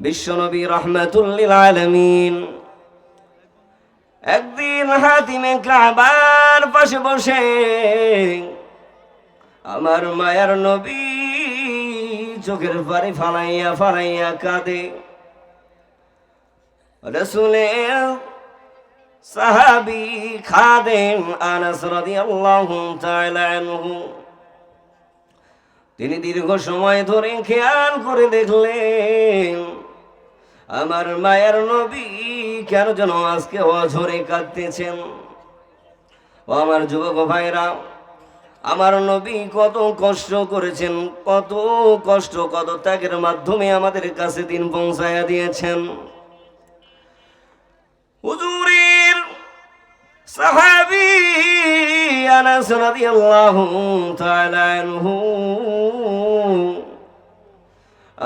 বিশ্বনবী রহমাতুল্লিল আলমিন একদিন হাতিমে কাবার পাশে বসে আমার মায়ার নবী চোখের পারে ফালাইয়া ফালাইয়া কাঁদে। রসুলের সাহাবি খাদেম আনাস রাদিয়াল্লাহু তাআলা আনহু। তিনি দীর্ঘ সময় ধরে খেয়াল করে দেখলেন আমার মায়ের নবী কেন যেন আজকে অঝরে কাঁদতেছেন? ও আমার যুবক ভাইরা, আমার নবী কত কষ্ট করেছেন, কত কষ্ট, কত ত্যাগের মাধ্যমে আমাদের কাছে দিন পৌঁছায়া দিয়েছেন। হুজুরের সাহাবি আনাস রাদিয়াল্লাহু তাআলা আনহু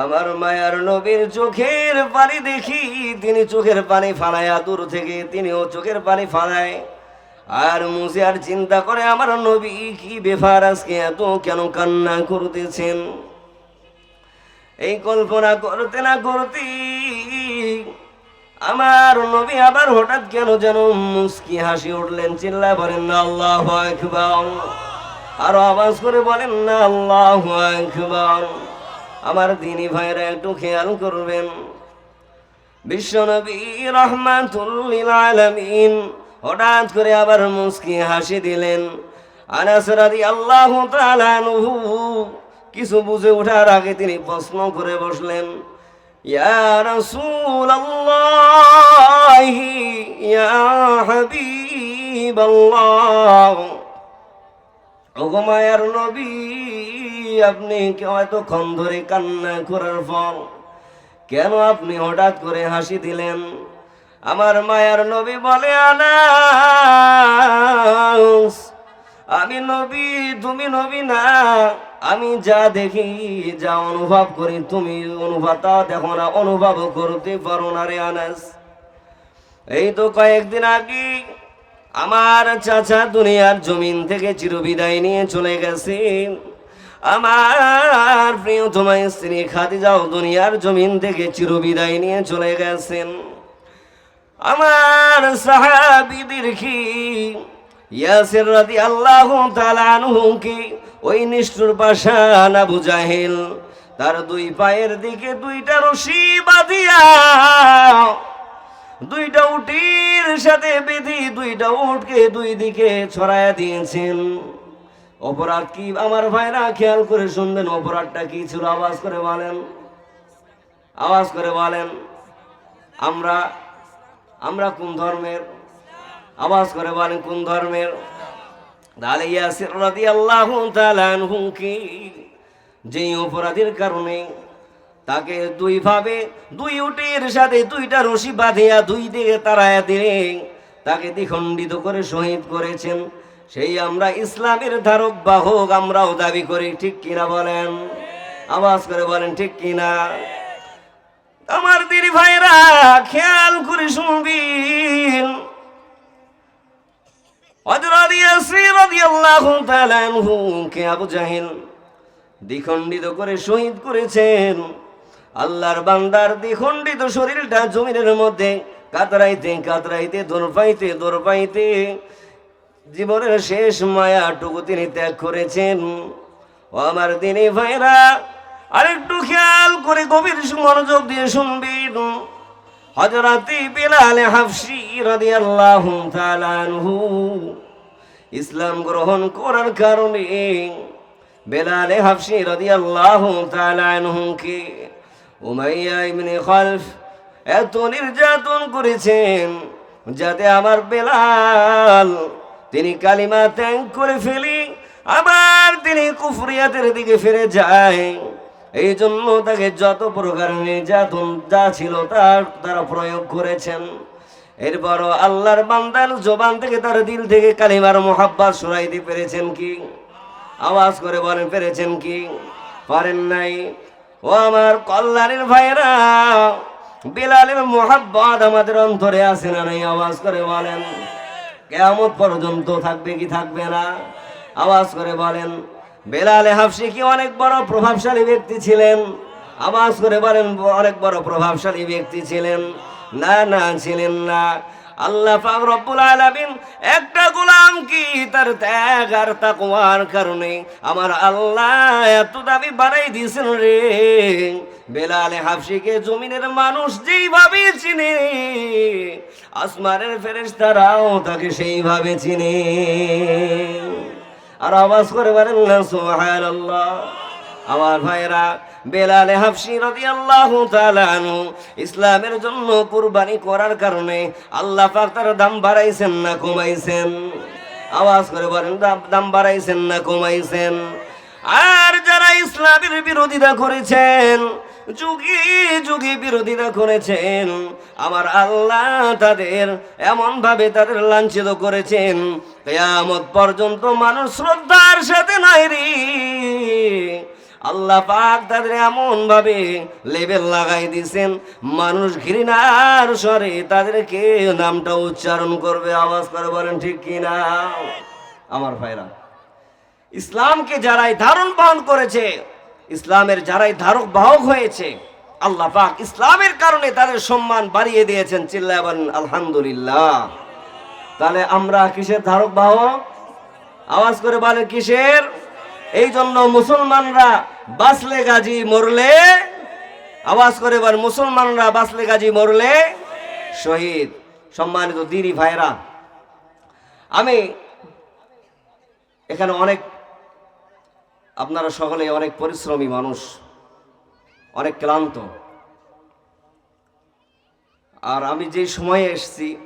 আমার মায়ার নবীর চোখের পানি দেখি, তিনি চোখের পানি ফালায়া দূর থেকে তিনিও চোখের পানি ফালায়। আর মুসে আর চিন্তা করে আমার নবী কি বেফার আজকে এত কেন কান্না করতেছেন? এই কল্পনা করতে না করতে আমার নবী আবার হঠাৎ কেন যেন মুস্কি হাসি উঠলেন চিল্লা বলেন, না, আল্লাহ আরও আওয়াজ করে বলেন, না, আল্লাহ আকবার। আমার দিনী ভাইরা একটু খেয়াল করবেন। বিশ্বনবী রহমাতুল্লিল আলামিন হঠাৎ করে আবার মুস্কি হাসি দিলেন। আনাস রাদিয়াল্লাহু তাআলা আনহু কিছু বুঝে ওঠার আগে তিনি প্রশ্ন করে বসলেন, ইয়া রাসূলুল্লাহ, ইয়া হাবিবাল্লাহ, ওগো মায়ার নবী আপনি কেউ এতক্ষণ ধরে কান্না করার ফল কেন আপনি হঠাৎ করে হাসি দিলেন? আমার মায়ার নবী বলে, আনাস, আমি নবী, তুমি নবী না। আমি যা দেখি, যা অনুভব করি, তুমি অনুভব দেখো না, অনুভব করতে পারো না রে আনাস। এই তো কয়েকদিন আগে আমার চাচা দুনিয়ার জমিন থেকে চিরবিদায় নিয়ে চলে গেছে। আমার প্রিয়তমা স্ত্রী খাদিজাও দুনিয়ার জমিন থেকে চিরবিদায় নিয়ে চলে গেছেন। আমার সাহাবিদের কি ইয়াসির রাদি আল্লাহ কি, ওই নিষ্ঠুর পাশান আবু তার দুই পায়ের দিকে দুইটা রশি বাঁধিয়া, দুইটা উটির সাথে বেঁধে দুইটা উটকে দুই দিকে ছড়াইয়া দিয়েছেন। অপরাধ কি? আমার ভাইরা খেয়াল করে শুনবেন, অপরাধটা কি ছিল? আওয়াজ করে বলেন। আওয়াজ করে বলেন। আমরা আমরা কোন ধর্মের? আওয়াজ করে বলেন কোন ধর্মের? তাহলে ইয়াসির রাদিয়াল্লাহু তাআলা আনহু কি? যেই অপরাধের কারণে তাকে দুই ভাবে দুই উটের সাথে দুইটা রশি বাঁধিয়া দুই দিকে তারায়া দিয়ে তাকে দ্বিখণ্ডিত করে শহীদ করেছেন। সেই আমরা ইসলামের ধারক বাহক আমরাও দাবি করি, ঠিক কিনা বলেন? আওয়াজ করে বলেন, ঠিক কিনা? আমার দিদি ভাইরা, খেয়াল করে শুনবিন। আবু জাহিল দ্বিখণ্ডিত করে শহীদ করেছেন। আল্লাহর বান্দার দ্বিখণ্ডিত শরীরটা জমিনের মধ্যে কাতরাইতে কাতরাইতে দোরপাইতে দোরপাইতে জীবনের শেষ মায়াটুকু তিনি ত্যাগ করেছেন। ও আমার দিনী ভাইরা, আরেকটু খেয়াল করে গভীর মনোযোগ দিয়ে শুনবেন। হজরতি বেলাল হাফসি রাদিয়াল্লাহু তাআলা আনহু ইসলাম গ্রহণ করার কারণে বেলালে হাফসি রাদিয়াল্লাহু তাআলা আনহুকে উমাইয়া ইবনে খালফ এত নির্যাতন করেছেন যাতে আমার বেলাল তিনি কালিমা ত্যাগ করে ফেলি, আবার তিনি কুফরিয়াতের দিকে ফিরে যায়। এই জন্য তাকে যত প্রকার নির্যাতন যা ছিল তার, তারা প্রয়োগ করেছেন। এরপরও আল্লাহর বান্দার জবান থেকে তার দিল থেকে কালিমার মোহাব্বাত সরাইতে পেরেছেন কি? আওয়াজ করে বলেন, পেরেছেন কি? পারেন নাই? ও আমার কল্যাণের ভাইরা বিলালের মোহাব্বত আমাদের অন্তরে আসে না নাই? আওয়াজ করে বলেন। কেমন পর্যন্ত থাকবে কি থাকবে না? আওয়াজ করে বলেন, বেলালে হাফসি কি অনেক বড় প্রভাবশালী ব্যক্তি ছিলেন? আওয়াজ করে বলেন, অনেক বড় প্রভাবশালী ব্যক্তি ছিলেন। না না, ছিলেন না। আল্লাহ পাক রব্বুল আলামিন একটা গোলাম কি? তার ত্যাগ আর তাকওয়ার কারণে আমার আল্লাহ এত দাবি বাড়াই দিয়েছেন রে। বেলালে হাফসিকে জমিনের মানুষ যেইভাবে চিনে, আসমানের ফেরেশতারাও তাকে সেইভাবে চিনে। আর আওয়াজ করে বলেন, না, সুবহানাল্লাহ। আমার ভাইরা বেলালে হাফসি রাদিয়াল্লাহু তাআলা আনহু ইসলামের জন্য কুরবানি করার কারণে আল্লাহ পাক তার দাম বাড়াইছেন না কমাইছেন? আওয়াজ করে বলেন দাম বাড়াইছেন না কমাইছেন? আর যারা ইসলামের বিরোধিতা করেছেন যুগে যুগে বিরোধিতা করেছেন। আমার আল্লাহ তাদের এমন ভাবে তাদের লাঞ্ছিত করেছেন। কেয়ামত পর্যন্ত মানুষ শ্রদ্ধার সাথে নাই রে। আল্লাহ পাক তাদের এমন ভাবে লেবেল লাগাই দিছেন। মানুষ ঘৃণার স্বরে তাদেরকে নামটা উচ্চারণ করবে, আওয়াজ করে বলেন, ঠিক কিনা আমার ভাইরা, ইসলামকে যারাই ধারণ বহন করেছে ইসলামের যারাই ধারক বাহক হয়েছে, আল্লাহ পাক ইসলামের কারণে তাদের সম্মান বাড়িয়ে দিয়েছেন, চিল্লায় বলেন, আলহামদুলিল্লাহ। তাহলে আমরা কিসের ধারক বাহক? আওয়াজ করে বলে, কিসের? এই জন্য মুসলমানরা বাসলে গাজী, মরলে আওয়াজ করে বল, মুসলমানরা বাসলে গাজী, মরলে শহীদ। সম্মানিত দিনী ভাইরা আমি এখানে অনেক আপনারা সকলে অনেক পরিশ্রমী মানুষ, অনেক ক্লান্ত। আর আমি যেই সময়ে এসেছি,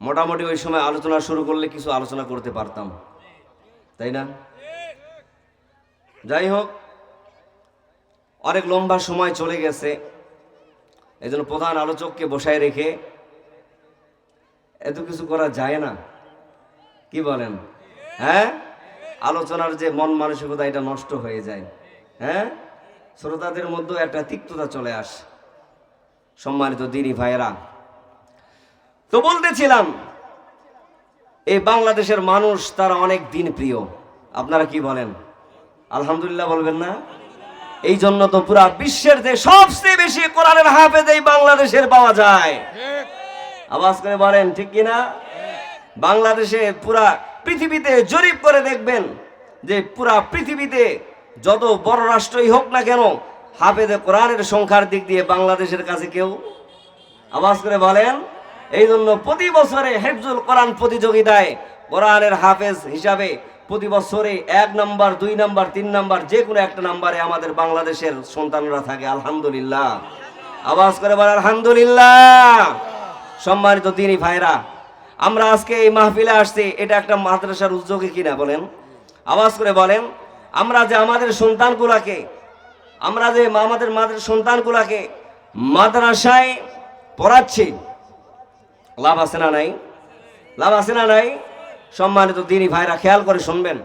মোটামুটি ওই সময় আলোচনা শুরু করলে কিছু আলোচনা করতে পারতাম। তাই না? যাই হোক, অনেক লম্বা সময় চলে গেছে এই জন্য প্রধান আলোচককে বসায় রেখে এত কিছু করা যায় না। কি বলেন? হ্যাঁ? আলোচনার যে মন মানসিকতা এটা নষ্ট হয়ে যায়। হ্যাঁ? শ্রোতাদের মধ্যে একটা তিক্ততা চলে আসে। সম্মানিত দিনী ভাইয়েরা তো বলতেছিলাম এই বাংলাদেশের মানুষ তারা অনেক দিন প্রিয়। আপনারা কি বলেন? আলহামদুলিল্লাহ বলবেন না? এই জন্য তো পুরা বিশ্বের যে সবচেয়ে বেশি কোরআনের হাফেজ এই বাংলাদেশের পাওয়া যায়। আওয়াজ করে বলেন ঠিক কিনা? বাংলাদেশে পুরা পৃথিবীতে জরিপ করে দেখবেন যে পুরা পৃথিবীতে যত বড় রাষ্ট্রই হোক না কেন হাফেজে কোরআনের সংখ্যার দিক দিয়ে বাংলাদেশের কাছে কেউ আওয়াজ করে বলেন এই জন্য প্রতি বছরে হেফজুল কোরআন প্রতিযোগিতায় কোরআনের হাফেজ হিসাবে প্রতি বছরে এক নাম্বার, দুই নাম্বার, তিন নাম্বার, যে কোনো একটা নাম্বারে আমাদের বাংলাদেশের সন্তানরা থাকে, আলহামদুলিল্লাহ। আওয়াজ করে বলে আলহামদুলিল্লাহ। সম্মানিত তিনি ভাইরা আমরা আজকে এই মাহফিলে আসছি, এটা একটা মাদ্রাসার উদ্যোগে কিনা বলেন? আওয়াজ করে বলেন, আমরা যে আমাদের সন্তানগুলাকে, আমরা যে আমাদের মাদের সন্তানগুলাকে মাদ্রাসায় পড়াচ্ছি, লাভ আছে না নাই? লাভ আছে না নাই? সম্মানিত দিনী ভাইরা, খেয়াল করে শুনবেন।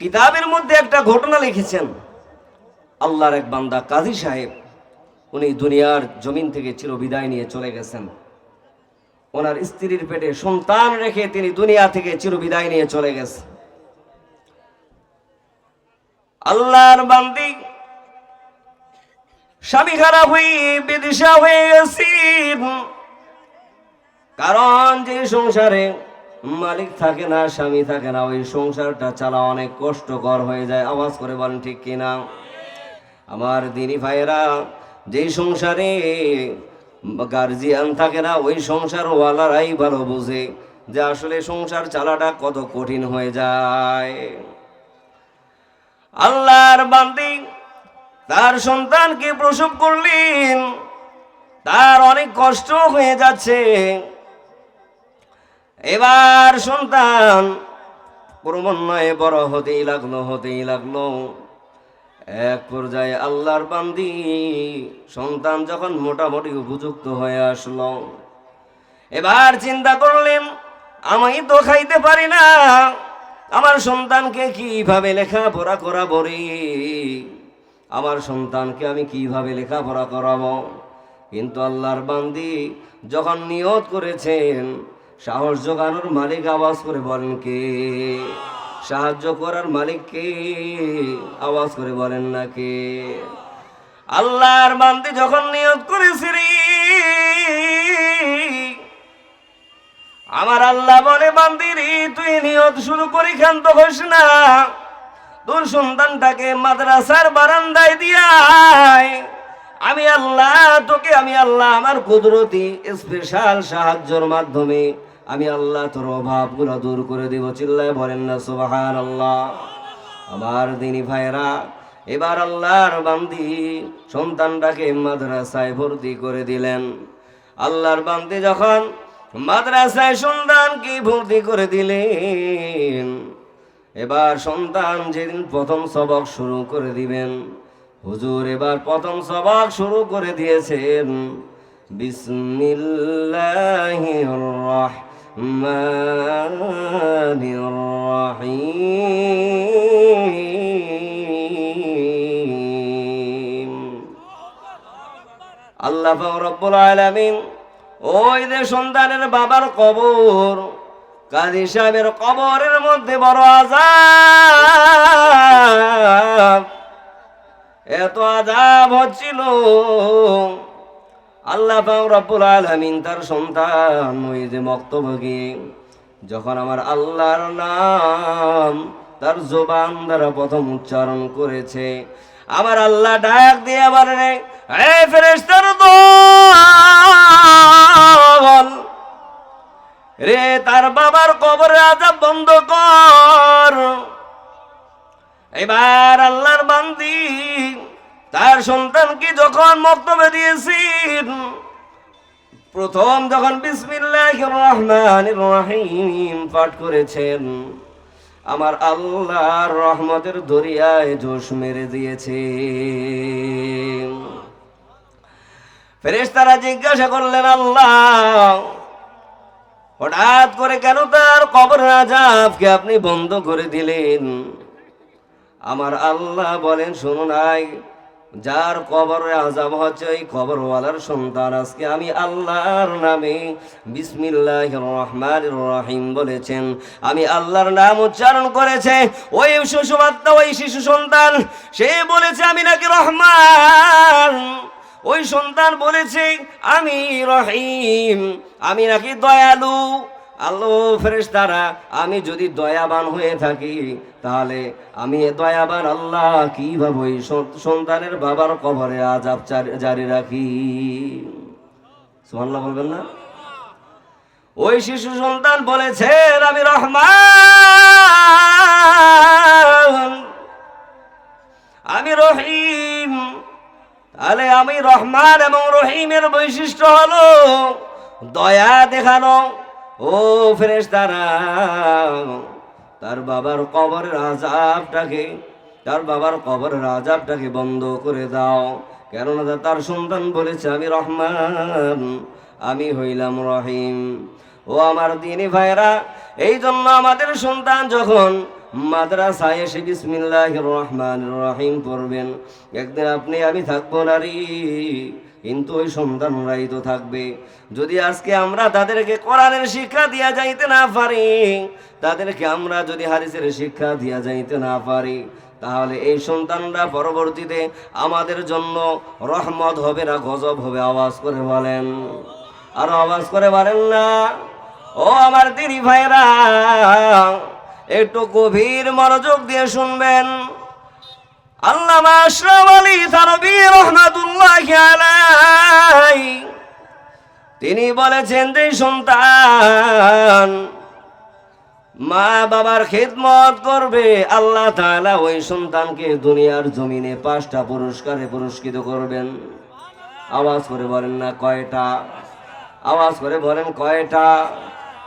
কিতাবের মধ্যে একটা ঘটনা লিখেছেন, আল্লাহর এক বান্দা কাজী সাহেব। উনি দুনিয়ার জমিন থেকে চিরবিদায় নিয়ে চলে গেছেন। ওনার স্ত্রীর পেটে সন্তান রেখে তিনি দুনিয়া থেকে চিরবিদায় নিয়ে চলে গেছেন। আল্লাহর বান্দি, স্বামী খারাপ হয়ে, বিদিশা হয়ে গেছি। কারণ যে সংসারে মালিক থাকে না, স্বামী থাকে না, ওই সংসারটা চালা অনেক কষ্টকর হয়ে যায়। আওয়াজ করে বলেন, ঠিক কিনা? আমার দিনী ভাইয়েরা যেই সংসারে গার্জিয়ান থাকে না, ওই সংসার ওয়ালারাই ভালো বোঝে যে আসলে সংসার চালাটা কত কঠিন হয়ে যায়। আল্লাহর বান্দি তার সন্তানকে প্রসব করলেন, তার অনেক কষ্ট হয়ে যাচ্ছে। এবার সন্তান ক্রমান্বয়ে বড় হতেই লাগল হতেই লাগল। এক পর্যায়ে আল্লাহর বান্দি সন্তান যখন মোটামুটি উপযুক্ত হয়ে আসলো, এবার চিন্তা করলেন, আমি তো খাইতে পারি না, আমার সন্তানকে কীভাবে লেখাপড়া করাবো রে? আমার সন্তানকে আমি কীভাবে লেখাপড়া করাবো? কিন্তু আল্লাহর বান্দি যখন নিয়ত করেছেন, সাহস জোগানোর মালিক আওয়াজ করে বলেন, কে? সাহায্য করার মালিককে আওয়াজ করে বলেন না কে আল্লাহর বান্দি যখন নিয়ত করেছি আমার আল্লাহ বলে, বান্দিরি, তুই নিয়ত শুরু করি ক্ষান্ত হোস না। তোর সন্তানটাকে মাদ্রাসার বারান্দায় দিয়ায় আমি আল্লাহ, তোকে আমি আল্লাহ, আমার কুদরতি স্পেশাল সাহায্যের মাধ্যমে আমি আল্লাহ তোর অভাবগুলো দূর করে দিব, চিল্লায় বলেন না সুবাহান আল্লাহ আমার দিনী ভাইরা এবার আল্লাহর বান্দি সন্তানটাকে মাদ্রাসায় ভর্তি করে দিলেন। আল্লাহর বান্দি যখন মাদ্রাসায় সন্তানকে ভর্তি করে দিলেন, এবার সন্তান যেদিন প্রথম সবক শুরু করে দিবেন, হুজুর এবার প্রথম সবক শুরু করে দিয়েছেন, বিসমিল্লাহির রহমানির রহিম আল্লাহ রব্বুল আলামিন ওই যে সন্তানের বাবার কবর, কাজী সাহেবের কবরের মধ্যে বড় আজাব এত আজাব হচ্ছিল। আল্লাহ পাক রব্বুল আলামিন তার সন্তান ওই যে গিয়ে যখন আমার আল্লাহর নাম তার জবান দ্বারা প্রথম উচ্চারণ করেছে, আমার আল্লাহ ডাক দিয়ে আবার রে, এ ফেরেশতার দল রে তার বাবার কবরে আজাব বন্ধ কর। এবার তার সন্তানকে যখন মক্তবে দিয়েছেন? প্রথম যখন রহিম পাঠ করেছেন, আমার আল্লাহর রহমতের দরিয়ায় জোশ মেরে দিয়েছে ফেরেশতারা জিজ্ঞাসা করলেন, আল্লাহ, হঠাৎ করে কেন তার কবর আজাবকে আপনি বন্ধ করে দিলেন? আমার আল্লাহ বলেন শুনুন নাই যার কবরে আজাব হচ্ছে, ওই কবরওয়ালার সন্তান আজকে আমি আল্লাহর নামে বিসমিল্লাহ রহমান রহিম বলেছেন। আমি আল্লাহর নাম উচ্চারণ করেছে, ওই শিশুবাত্মা ওই শিশু সন্তান, সে বলেছে, আমি নাকি রহমান? ওই সন্তান বলেছে, আমি রহিম, আমি নাকি দয়ালু। আল্লাহ ফেরেশতারা, আমি যদি দয়াবান হয়ে থাকি, তাহলে আমি এ দয়াবান আল্লাহ কীভাবে ওই সন্তানের বাবার কবরে আজাব জারি রাখি? সুবহানাল্লাহ বলবেন না? ওই শিশু সন্তান বলেছেন আমি রহমান, আমি রহিম। তাহলে আমি রহমান এবং রহিমের বৈশিষ্ট্য হলো দয়া দেখানো ও ফেরেশতারা, তার বাবার কবরের আজাবটাকে তার বাবার কবরের আজাবটাকে বন্ধ করে দাও। কেননা তার সন্তান বলেছে, আমি রহমান, আমি হইলাম রহিম। ও আমার দিনী ভাইরা এই জন্য আমাদের সন্তান যখন মাদ্রাসায় এসে বিসমিল্লাহ রহমান রহিম পড়বেন, একদিন আপনি আমি থাকব নারী কিন্তু ওই সন্তানরাই তো থাকবে। যদি আজকে আমরা তাদেরকে কোরআনের শিক্ষা দিয়া যাইতে না পারি, তাদেরকে আমরা যদি হারিসের শিক্ষা দিয়া যাইতে না পারি, তাহলে এই সন্তানরা পরবর্তীতে আমাদের জন্য রহমত হবে না গজব হবে, আওয়াজ করে বলেন। আর আওয়াজ করে বলেন না। ও আমার দিদি ভাইরা, একটু গভীর মনোযোগ দিয়ে শুনবেন। আল্লামা আশরাফ আলী থানবী রহমাতুল্লাহ আলাই তিনি বলেছেন যে সন্তান মা বাবার খেদমত করবে। আল্লাহ তাআলা ওই সন্তানকে দুনিয়ার জমিনে পাঁচটা পুরস্কারে পুরস্কৃত করবেন। আওয়াজ করে বলেন না, কয়টা? আওয়াজ করে বলেন, কয়টা?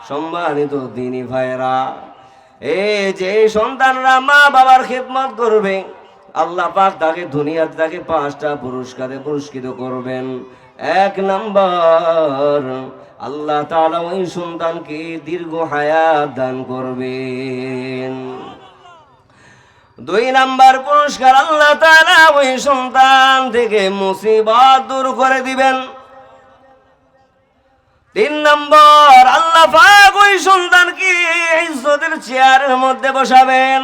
সম্মানিত দিনী ভাইরা এই যে সন্তানরা মা বাবার খেদমত করবে আল্লাহ পাক তাকে দুনিয়াতে তাকে পাঁচটা পুরস্কারে পুরস্কৃত করবেন। এক নাম্বার, আল্লাহ তাআলা ওই সন্তানকে দীর্ঘ হায়াত দান করবেন। দুই নাম্বার পুরস্কার, আল্লাহ তাআলা ওই সন্তান থেকে মুসিবত দূর করে দিবেন। তিন নম্বর, আল্লাহ পাক ওই সন্তানকে ইজ্জতের চেয়ারের মধ্যে বসাবেন।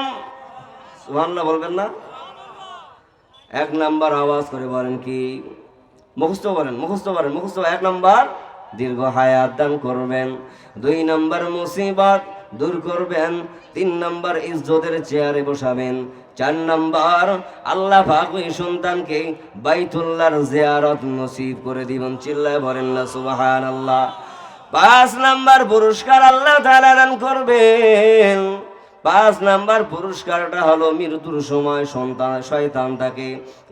সুবহানাল্লাহ বলবেন না? এক নাম্বার আওয়াজ করে বলেন কি? মুখস্থ বলেন মুখস্থ বলেন, মুখস্থ। এক নাম্বার, দীর্ঘ হায়াত দান করবেন। দুই নাম্বার, মুসিবত দূর করবেন। তিন নাম্বার, ইজ্জতের চেয়ারে বসাবেন। চার নাম্বার, আল্লাহ পাক ওই সন্তানকে বাইতুল্লাহর জিয়ারত নসিব করে দিবেন। চিল্লায় বলেন না, সুবহানাল্লাহ। পাঁচ নাম্বার, পুরস্কার আল্লাহ তাআলা দান করবেন। পাঁচ নাম্বার পুরস্কারটা হলো মৃত্যুর সময় সন্তান, শয়তান তাকে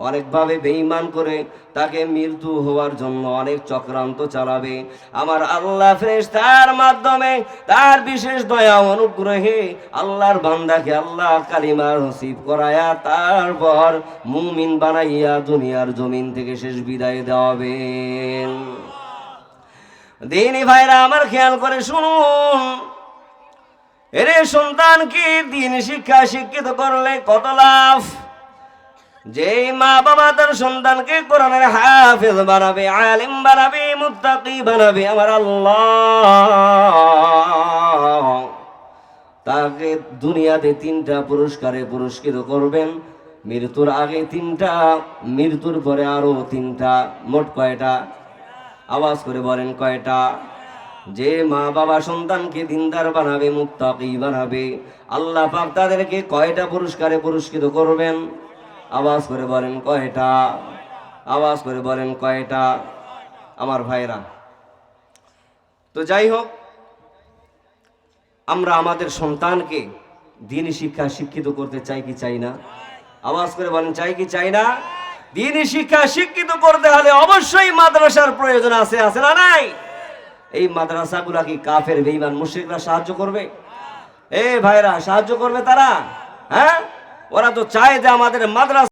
অনেকভাবে বেঈমান করে, তাকে মৃত্যু হওয়ার জন্য অনেক চক্রান্ত চালাবে। আমার আল্লাহ ফ্রেশ তার মাধ্যমে তার বিশেষ দয়া অনুগ্রহে আল্লাহর বান্দাকে আল্লাহ কালিমার নসিব করায়া তারপর মুমিন বানাইয়া দুনিয়ার জমিন থেকে শেষ বিদায় দেওয়াবেন। দিনী ভাইরা, আমার খেয়াল করে শুনুন। এরে সন্তানকে দিন শিক্ষা শিক্ষিত করলে কত লাভ? যে মা বাবা তার সন্তানকে কোরআনের হাফেজ বানাবে, আলিম বানাবে, মুত্তাকি বানাবে, আমার আল্লাহ। তাকে দুনিয়াতে তিনটা পুরস্কারে পুরস্কৃত করবেন। মৃত্যুর আগে তিনটা, মৃত্যুর পরে আরও তিনটা, মোট কয়টা? আওয়াজ করে বলেন কয়টা? যে মা বাবা সন্তানকে দিনদার বানাবে মুক্তাকি বানাবে, আল্লাহ পাক তাদেরকে কয়টা পুরস্কারে পুরস্কৃত করবেন? আওয়াজ করে বলেন কয়টা? আওয়াজ করে বলেন কয়টা? আমার ভাইরা। তো যাই হোক, আমরা আমাদের সন্তানকে দিনই শিক্ষা শিক্ষিত করতে চাই কি চাই না? আওয়াজ করে বলেন চাই কি চাই না? দিনই শিক্ষা শিক্ষিত করতে হলে অবশ্যই মাদ্রাসার প্রয়োজন আছে আছে না নাই? এই মাদ্রাসাগুলা কি কাফের বেইমান মুশ্রিকরা সাহায্য করবে? এ ভাইরা, সাহায্য করবে তারা? হ্যাঁ? ওরা তো চায় যে আমাদের মাদ্রাসা